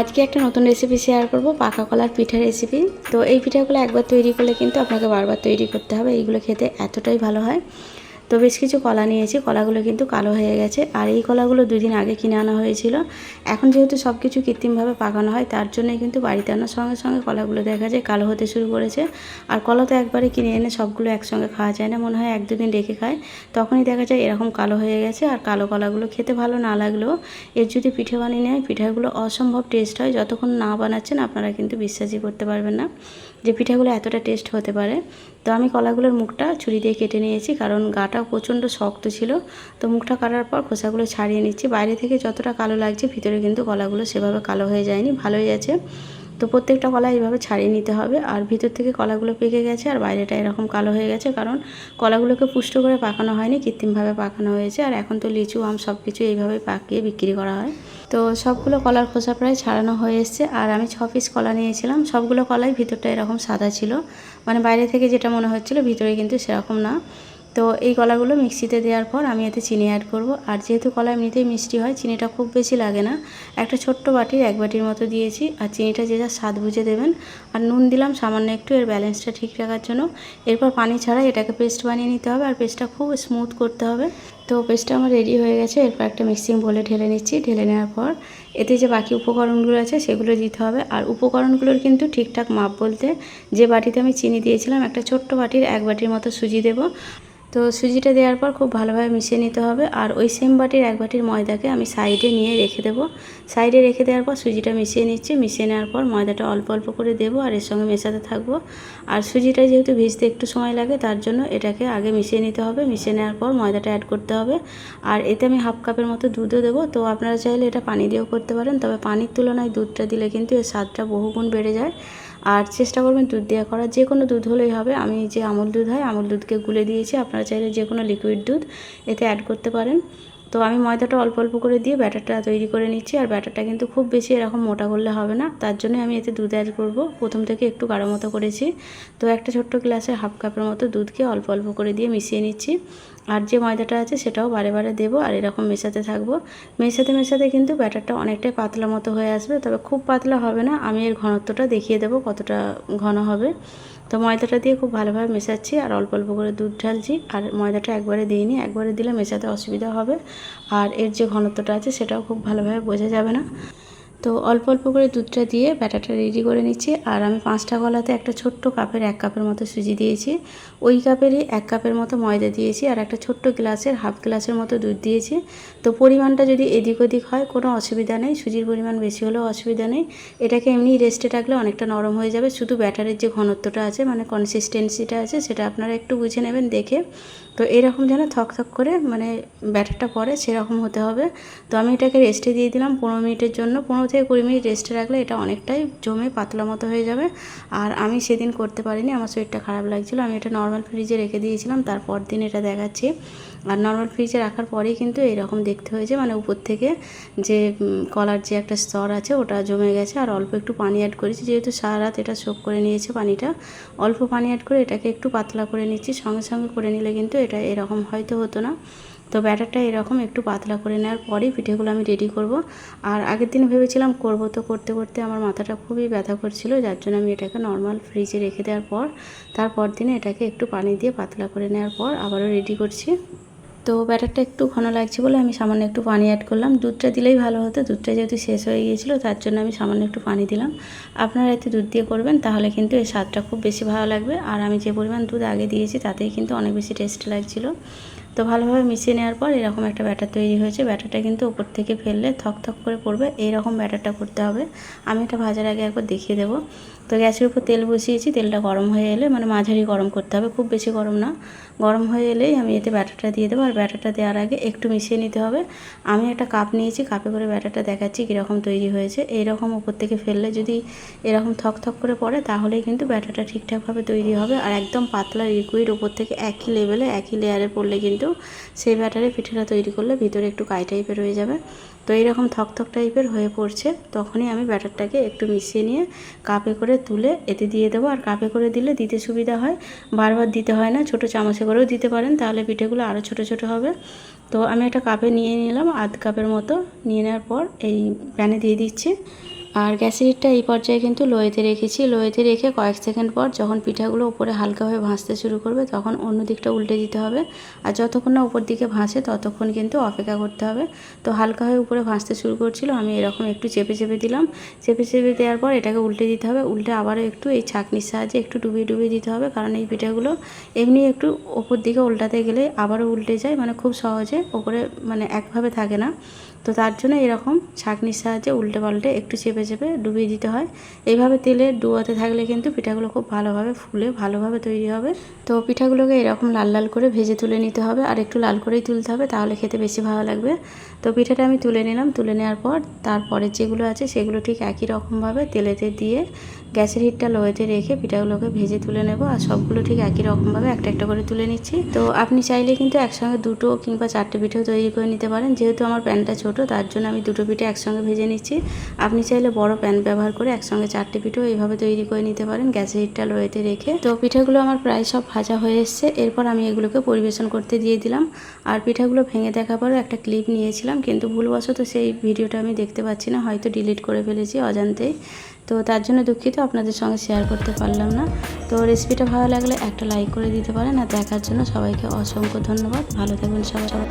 আজকে একটা নতুন রেসিপি শেয়ার করব, পাকা কলার পিঠা রেসিপি তো এই পিঠাগুলো একবার তৈরি করলে কিন্তু আপনাকে বারবার তৈরি করতে হবে, এইগুলো খেতে এতটাই ভালো হয়। তো বেশ কিছু কলা নিয়েছি, কলাগুলো কিন্তু কালো হয়ে গেছে। আর এই কলাগুলো দুদিন আগে কিনে আনা হয়েছিল। এখন যেহেতু সব কিছু কৃত্রিমভাবে পাকানো হয়, তার জন্যই কিন্তু বাড়িতে আনার সঙ্গে সঙ্গে কলাগুলো দেখা যায় কালো হতে শুরু করেছে। আর কলা তো একবারে কিনে এনে সবগুলো একসঙ্গে খাওয়া যায় না, মনে হয় এক দুদিন রেখে খায়। তখনই দেখা যায় এরকম কালো হয়ে গেছে আর কালো কলাগুলো খেতে ভালো না লাগলেও এর যদি পিঠে বানিয়ে নেয়, পিঠাগুলো অসম্ভব টেস্ট হয়। যতক্ষণ না বানাচ্ছেন আপনারা কিন্তু বিশ্বাসই করতে পারবেন না যে পিঠাগুলো এতটা টেস্ট হতে পারে। তো আমি কলাগুলোর মুখটা ছুরি দিয়ে কেটে নিয়েছি, কারণ গাটা প্রচণ্ড শক্ত ছিল। তো মুখটা কাটার পর খোসাগুলো ছাড়িয়ে নিচ্ছি। বাইরে থেকে যতটা কালো লাগছে, ভিতরে কিন্তু কলাগুলো সেভাবে কালো হয়ে যায়নি, ভালোই আছে। তো প্রত্যেকটা কলা এইভাবে ছাড়িয়ে নিতে হবে। আর ভিতর থেকে কলাগুলো পেকে গেছে আর বাইরেটা এরকম কালো হয়ে গেছে কারণ কলাগুলোকে পুষ্ট করে পাকানো হয়নি, কৃত্রিমভাবে পাকানো হয়েছে। আর এখন তো লিচু, আম সব কিছু এইভাবে পাকিয়ে বিক্রি করা হয়। তো সবগুলো কলার খোসা প্রায় ছাড়ানো হয়ে এসছে। আর আমি ছ পিস কলা নিয়েছিলাম। সবগুলো কলাই ভিতরটা এরকম সাদা ছিল। মানে বাইরে থেকে যেটা মনে হচ্ছিল ভিতরে কিন্তু সেরকম না। তো এই কলাগুলো মিক্সিতে দেওয়ার পর আমি এতে চিনি অ্যাড করব। আর যেহেতু কলা এমনিতেই মিষ্টি হয়, চিনিটা খুব বেশি লাগে না। একটা ছোট্ট বাটির এক বাটির মতো দিয়েছি, আর চিনিটা যে যা স্বাদ বুঝে দেবেন। আর নুন দিলাম সামান্য একটু, এর ব্যালেন্সটা ঠিক রাখার জন্য। এরপর পানি ছাড়া এটাকে পেস্ট বানিয়ে নিতে হবে, আর পেস্টটা খুব স্মুথ করতে হবে। তো পেস্টটা আমার রেডি হয়ে গেছে, এরপর একটা মিক্সিং বলে ঢেলে নিচ্ছি। ঢেলে নেওয়ার পর এতে যে বাকি উপকরণগুলো আছে সেগুলো দিতে হবে। আর উপকরণগুলোর কিন্তু ঠিকঠাক মাপ বলতে যে বাটিতে আমি চিনি দিয়েছিলাম, একটা ছোট্ট বাটির এক বাটির মতো সুজি দেবো। তো সুজিটা দেওয়ার পর খুব ভালোভাবে মিশিয়ে নিতে হবে। আর ওই সেম বাটির এক বাটির ময়দাকে আমি সাইডে নিয়ে রেখে দেবো। সাইডে রেখে দেওয়ার পর সুজিটা মিশিয়ে নিচ্ছি। মিশিয়ে নেওয়ার পর ময়দাটা অল্প অল্প করে দেবো আর এর সঙ্গে মেশাতে থাকব। আর সুজিটা যেহেতু ভিজতে একটু সময় লাগে, তার জন্য এটাকে আগে মিশিয়ে নিতে হবে। মিশিয়ে নেওয়ার পর ময়দাটা অ্যাড করতে হবে। আর এতে আমি হাফ কাপের মতো দুধও দেবো। তো আপনারা চাইলে এটা পানি দিয়েও করতে পারেন। তবে পানির তুলনায় দুধটা দিলে কিন্তু এর স্বাদটা বহুগুণ বেড়ে যায়। আর চেষ্টা করবেন দুধ দেওয়া করার। যে কোনো দুধ হলেই হবে। আমি যে আমুল দুধ হয়, আমুল দুধকে গুলে দিয়েছি। আপনারা চাইলে যে কোনো লিকুইড দুধ এতে অ্যাড করতে পারেন। তো আমি ময়দাটা অল্প অল্প করে দিয়ে ব্যাটারটা তৈরি করে নিচ্ছি, আর ব্যাটারটা কিন্তু খুব বেশি এরকম মোটা করলে হবে না। তার জন্য আমি এতে দুধ অ্যাড করব। প্রথম থেকে একটু গাঢ় মতো করেছি। তো একটা ছোট্ট গ্লাসে হাফ কাপের মতো দুধকে অল্প অল্প করে দিয়ে মিশিয়ে নিচ্ছি। আর যে ময়দাটা আছে সেটাও বারে বারে দেবো, আর এরকম মেশাতে থাকব। মেশাতে মেশাতে কিন্তু ব্যাটারটা অনেকটাই পাতলা মতো হয়ে আসবে, তবে খুব পাতলা হবে না। আমি এর ঘনত্বটা দেখিয়ে দেবো কতটা ঘন হবে। তো ময়দাটা দিয়ে খুব ভালোভাবে মেশাচ্ছি আর অল্প অল্প করে দুধ ঢালছি আর ময়দাটা একবারে দিইনি, একবারে দিলে মেশাতে অসুবিধা হবে। আর এর যে ঘনত্বটা আছে সেটাও খুব ভালোভাবে বোঝা যাবে না। তো অল্প অল্প করে দুধটা দিয়ে ব্যাটারটা রেডি করে নিচ্ছি। আর আমি পাঁচটা গলাতে একটা ছোট্ট কাপের এক কাপের মতো সুজি দিয়েছি। ওই কাপেরই এক কাপের মতো ময়দা দিয়েছি আর একটা ছোট্ট গ্লাসের, হাফ গ্লাসের মতো দুধ দিয়েছি। তো পরিমাণটা যদি এদিক ওদিক হয়, কোনো অসুবিধা নেই। সুজির পরিমাণ বেশি হলেও অসুবিধা নেই। এটাকে এমনি রেস্টে রাখলে অনেকটা নরম হয়ে যাবে। শুধু ব্যাটারের যে ঘনত্বটা আছে মানে কনসিস্টেন্সিটা আছে, সেটা আপনারা একটু বুঝে নেবেন, দেখে। তো এরকম যেন থকথক করে মানে ব্যাটারটা পরে সেরকম হতে হবে। তো আমি এটাকে রেস্টে দিয়ে দিলাম পনেরো মিনিটের জন্য। পনেরো থেকে কুড়ি মিনিট রেস্টে রাখলে এটা অনেকটাই জমে পাতলা মতো হয়ে যাবে। আর আমি সেদিন করতে পারিনি, আমার শরীরটা খারাপ লাগছিল। আমি এটা নর্মাল ফ্রিজে রেখে দিয়েছিলাম, তারপর দিন এটা দেখাচ্ছি। আর নর্মাল ফ্রিজে রাখার পরেই কিন্তু এরকম দেখতে হয়েছে মানে উপর থেকে যে কলার যে একটা স্তর আছে, ওটা জমে গেছে। আর অল্প একটু পানি অ্যাড করেছি, যেহেতু সারা রাত এটা শোক করে নিয়েছে পানিটা, অল্প পানি অ্যাড করে এটাকে একটু পাতলা করে নিচ্ছি। সঙ্গে সঙ্গে করে নিলে কিন্তু এটা এরকম হয়তো হতো না। তো ব্যাটারটা এরকম একটু পাতলা করে নেওয়ার পরেই পিঠেগুলো আমি রেডি করব। আর আগের দিন ভেবেছিলাম করব তো করতে করতে আমার মাথাটা খুবই ব্যথা করছিল, যার জন্য আমি এটাকে নর্মাল ফ্রিজে রেখে দেওয়ার পর, তারপর দিনে এটাকে একটু পানি দিয়ে পাতলা করে নেওয়ার পর আবারও রেডি করছি। তো ব্যাটারটা একটু ঘন লাগছে বলে আমি সামান্য একটু পানি অ্যাড করলাম। দুধটা দিলেই ভালো হতো, দুধটা যেহেতু শেষ হয়ে গিয়েছিল, তার জন্য আমি সামান্য একটু পানি দিলাম। আপনারা এতে দুধ দিয়ে করবেন, তাহলে কিন্তু এই স্বাদটা খুব বেশি ভালো লাগবে। আর আমি যে পরিমাণ দুধ আগে দিয়েছি, তাতেই কিন্তু অনেক বেশি টেস্ট লাগছিল। তো ভালোভাবে মিশিয়ে নেওয়ার পর এরকম একটা ব্যাটার তৈরি হয়েছে। ব্যাটারটা কিন্তু উপর থেকে ফেললে থক থক করে পড়বে। এইরকম ব্যাটারটা করতে হবে। আমি এটা ভাজার আগে একবার দেখিয়ে দেবো। তো গ্যাসের উপর তেল বসিয়েছি, তেলটা গরম হয়ে এলে মানে মাঝারি গরম করতে হবে, খুব বেশি গরম না। গরম হয়ে এলেই আমি এতে ব্যাটারটা দিয়ে দেবো, আর ব্যাটারটা দেওয়ার আগে একটু মিশিয়ে নিতে হবে। আমি একটা কাপ নিয়েছি, কাপে করে ব্যাটারটা দেখাচ্ছি কীরকম তৈরি হয়েছে। এইরকম উপর থেকে ফেললে যদি এরকম থক থক করে পড়ে, তাহলেই কিন্তু ব্যাটারটা ঠিকঠাকভাবে তৈরি হবে। আর একদম পাতলা লিকুইড উপর থেকে একই লেভেলে একই লেয়ারে পড়লে কিন্তু সেই ব্যাটারে পিঠেটা তৈরি করলে ভিতরে একটু কাই টাইপের হয়ে যাবে। তো এইরকম থকথক টাইপের হয়ে পড়ছে, তখনই আমি ব্যাটারটাকে একটু মিশিয়ে নিয়ে কাপে করে তুলে এতে দিয়ে দেবো। আর কাপে করে দিলে দিতে সুবিধা হয়। বারবার দিতে হয় না, ছোট চামচে করেও দিতে পারেন। তাহলে পিঠেগুলো আরও ছোট ছোট হবে। তো আমি একটা কাপে নিয়ে নিলাম, আধ কাপের মতো। নিয়ে নেওয়ার পর এই প্যানে দিয়ে দিচ্ছি। আর গ্যাসের হিটটা এই পর্যায়ে কিন্তু লোয়েতে রেখেছি। লোয়েতে রেখে কয়েক সেকেন্ড পর যখন পিঠাগুলো উপরে হালকা হয়ে ভাসতে শুরু করবে, তখন অন্য দিকটা উল্টে দিতে হবে। আর যতক্ষণ না উপর দিকে ভাসে ততক্ষণ কিন্তু অপেক্ষা করতে হবে। তো হালকা হয়ে উপরে ভাসতে শুরু করছিল, আমি এরকম একটু চেপে চেপে দিলাম। চেপে চেপে দেওয়ার পর এটাকে উল্টে দিতে হবে। উল্টে আবারও একটু এই ছাঁকনির সাহায্যে একটু ডুবিয়ে ডুবিয়ে দিতে হবে, কারণ এই পিঠাগুলো এমনি একটু ওপর দিকে উল্টাতে গেলে আবারও উল্টে যায় মানে খুব সহজে ওপরে মানে একভাবে থাকে না। তো তার জন্য এরকম ছাঁকনির সাহায্যে উল্টে পাল্টে একটু চেপে চেপে চেপে ডুবিয়ে দিতে হয়। এইভাবে তেলে ডুয়াতে থাকলে কিন্তু পিঠাগুলো খুব ভালোভাবে ফুলে, ভালোভাবে তৈরি হবে। তো পিঠাগুলোকে এরকম লাল লাল করে ভেজে তুলে নিতে হবে আর একটু লাল করেই তুলতে হবে, তাহলে খেতে বেশি ভালো লাগবে। তো পিঠাটা আমি তুলে নিলাম, তুলে নেওয়ার পর তারপরে যেগুলো আছে সেগুলো ঠিক একই রকমভাবে তেলেতে দিয়ে গ্যাসের হিটটা লোয়েতে রেখে পিঠাগুলোকে ভেজে তুলে নেব আর সবগুলো ঠিক একই রকমভাবে একটা একটা করে তুলে নিচ্ছি। তো আপনি চাইলে কিন্তু একসঙ্গে দুটো কিংবা চারটে পিঠেও তৈরি করে নিতে পারেন। যেহেতু আমার প্যানটা ছোট, তার জন্য আমি দুটো পিঠে একসঙ্গে ভেজে নিচ্ছি। আপনি চাইলে বড় প্যান ব্যবহার করে একসঙ্গে চারটে পিঠেও এইভাবে তৈরি করে নিতে পারেন গ্যাসের হিটটা লোয়েতে রেখে। তো পিঠাগুলো আমার প্রায় সব ভাজা হয়ে এসছে। এরপর আমি এগুলোকে পরিবেশন করতে দিয়ে দিলাম। আর পিঠাগুলো ভেঙে দেখার পরও একটা ক্লিপ নিয়েছিলাম, কিন্তু ভুলবশত সেই ভিডিওটা আমি দেখতে পাচ্ছি না, হয়তো ডিলিট করে ফেলেছি অজান্তেই। তো তার জন্য দুঃখিত, আপনাদের সঙ্গে শেয়ার করতে পারলাম না। তো রেসিপিটা ভালো লাগলে একটা লাইক করে দিতে পারেন আর দেখার জন্য সবাইকে অসংখ্য ধন্যবাদ। ভালো থাকবেন সবাই।